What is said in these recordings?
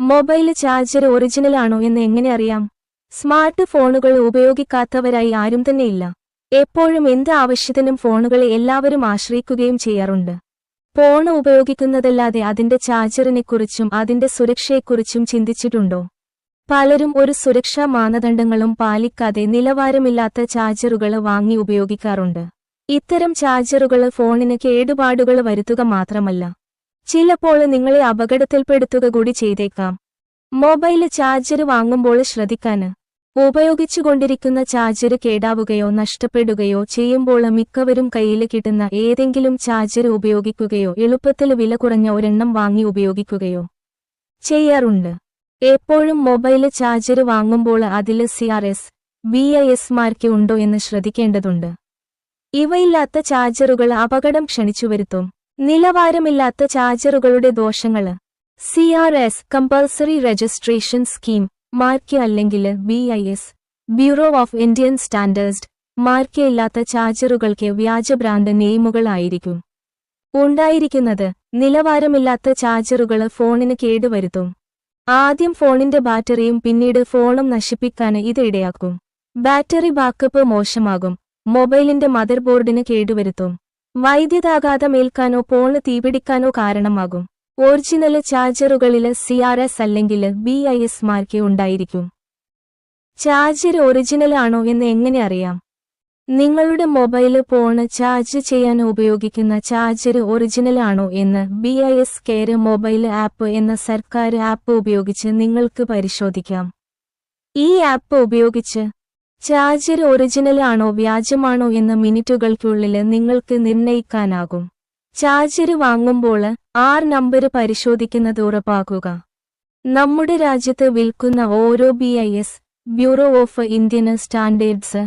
Mobile charger original ആണോ എന്ന് എങ്ങനെ അറിയാം? സ്മാർട്ട് ഫോണുകൾ ഉപയോഗിക്കാത്തവരായി ആരും തന്നെയില്ല എപ്പോഴും എന്ത് ആവശ്യത്തിനും ഫോണുകളെ എല്ലാവരും ആശ്രയിക്കുകയും ചെയ്യാറുണ്ട്. ഫോൺ ഉപയോഗിക്കുന്നതല്ലാതെ അതിന്റെ ചാർജറിനെക്കുറിച്ചും അതിന്റെ സുരക്ഷയെക്കുറിച്ചും ചിന്തിച്ചിട്ടുണ്ടോ? പലരും ഒരു സുരക്ഷാ മാനദണ്ഡങ്ങളും പാലിക്കാതെ നിലവാരമില്ലാത്ത ചാർജറുകൾ വാങ്ങി ഉപയോഗിക്കാറുണ്ട്. ഇത്തരം ചാർജറുകൾ ഫോണിന് കേടുപാടുകൾ വരുത്തുക മാത്രമല്ല ചിലപ്പോൾ നിങ്ങളെ അപകടത്തിൽപ്പെടുത്തുക കൂടി ചെയ്തേക്കാം. മൊബൈൽ ചാർജർ വാങ്ങുമ്പോൾ ശ്രദ്ധിക്കാന്. ഉപയോഗിച്ചുകൊണ്ടിരിക്കുന്ന ചാർജർ കേടാവുകയോ നഷ്ടപ്പെടുകയോ ചെയ്യുമ്പോൾ മിക്കവരും കയ്യിൽ കിട്ടുന്ന ഏതെങ്കിലും ചാർജർ ഉപയോഗിക്കുകയോ എളുപ്പത്തിൽ വില കുറഞ്ഞ ഒരെണ്ണം വാങ്ങി ഉപയോഗിക്കുകയോ ചെയ്യാറുണ്ട്. എപ്പോഴും മൊബൈൽ ചാർജർ വാങ്ങുമ്പോൾ അതിൽ C R S B I S mark ഉണ്ടോ എന്ന് ശ്രദ്ധിക്കേണ്ടതുണ്ട്. ഇവയില്ലാത്ത ചാർജറുകൾ അപകടം ക്ഷണിച്ചു വരുത്തും നിലവാരമില്ലാത്ത ചാർജറുകളുടെ ദോഷങ്ങൾ. C R S compulsory registration scheme mark അല്ലെങ്കിൽ B I S bureau of Indian standard mark ഇല്ലാത്ത ചാർജറുകൾക്ക് വ്യാജ ബ്രാൻഡ് നെയിമുകളായിരിക്കും ഉണ്ടായിരിക്കുന്നത് നിലവാരമില്ലാത്ത ചാർജറുകൾ ഫോണിന് കേടുവരുത്തും. ആദ്യം ഫോണിന്റെ ബാറ്ററിയും പിന്നീട് ഫോണും നശിപ്പിക്കാൻ ഇത് ഇടയാക്കും. ബാറ്ററി ബാക്കപ്പ് മോശമാകും. മൊബൈലിന്റെ മദർബോർഡിന് കേടുവരുത്തും. വൈദ്യുതാഘാതം പോണ് തീപിടിക്കാനോ കാരണമാകും. ഒറിജിനൽ ചാർജറുകളിൽ സി ആർ എസ് അല്ലെങ്കിൽ ബി ഐ എസ് മാർക്ക് ഉണ്ടായിരിക്കും. ചാർജർ ഒറിജിനൽ ആണോ എന്ന് എങ്ങനെ അറിയാം? നിങ്ങളുടെ മൊബൈൽ ഫോണ് ചാർജ് ചെയ്യാൻ ഉപയോഗിക്കുന്ന ചാർജർ ഒറിജിനൽ ആണോ എന്ന് B I S care mobile app എന്ന സർക്കാർ ആപ്പ് ഉപയോഗിച്ച് നിങ്ങൾക്ക് പരിശോധിക്കാം. ഈ ആപ്പ് ഉപയോഗിച്ച് ചാർജർ ഒറിജിനൽ ആണോ വ്യാജമാണോ എന്ന മിനിറ്റുകൾക്കുള്ളിൽ നിങ്ങൾക്ക് നിർണയിക്കാനാകും ചാർജർ വാങ്ങുമ്പോൾ ആർ നമ്പർ പരിശോധിക്കുന്നത് ഉറപ്പാക്കുക. നമ്മുടെ രാജ്യത്ത് വിൽക്കുന്ന ഓരോ B I S bureau of Indian standards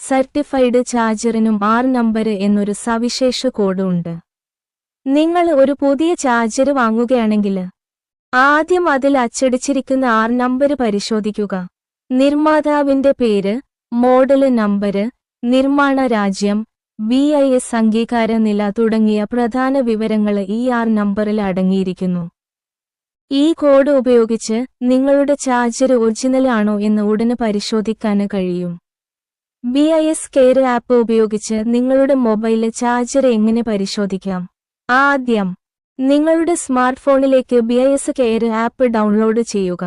certified ചാർജറിനും R number എന്നൊരു സവിശേഷ കോഡ് ഉണ്ട് നിങ്ങൾ ഒരു പുതിയ ചാർജർ വാങ്ങുകയാണെങ്കിൽ ആദ്യം അതിൽ അച്ചടിച്ചിരിക്കുന്ന ആർ നമ്പർ പരിശോധിക്കുക. നിർമ്മാതാവിന്റെ പേര് മോഡൽ നമ്പര് നിർമ്മാണ രാജ്യം ബി ഐ എസ് അംഗീകാര നില തുടങ്ങിയ പ്രധാന വിവരങ്ങൾ ഈ ആർ നമ്പറിൽ അടങ്ങിയിരിക്കുന്നു. ഈ കോഡ് ഉപയോഗിച്ച് നിങ്ങളുടെ ചാർജർ ഒറിജിനൽ ആണോ എന്ന് ഉടനെ പരിശോധിക്കാൻ കഴിയും. B I S care app ഉപയോഗിച്ച് നിങ്ങളുടെ മൊബൈൽ ചാർജർ എങ്ങനെ പരിശോധിക്കാം? ആദ്യം നിങ്ങളുടെ സ്മാർട്ട് ഫോണിലേക്ക് B I S care app download ചെയ്യുക.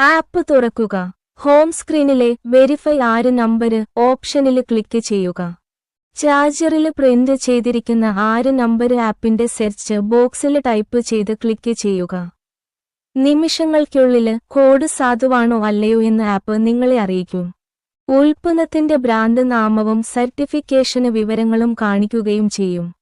ആപ്പ് തുറക്കുക. ഹോം സ്ക്രീനിലെ വെരിഫൈ ആര് നമ്പർ ഓപ്ഷനിൽ ക്ലിക്ക് ചെയ്യുക. ചാർജറിൽ പ്രിന്റ് ചെയ്തിരിക്കുന്ന ആര് നമ്പർ ആപ്പിന്റെ സെർച്ച് ബോക്സിൽ ടൈപ്പ് ചെയ്ത് ക്ലിക്ക് ചെയ്യുക. നിമിഷങ്ങൾക്കുള്ളിൽ കോഡ് സാധുവാണോ അല്ലയോ എന്ന് ആപ്പ് നിങ്ങളെ അറിയിക്കും. ഉൽപ്പന്നത്തിന്റെ ബ്രാൻഡ് നാമവും സർട്ടിഫിക്കേഷന് വിവരങ്ങളും കാണിക്കുകയും ചെയ്യും.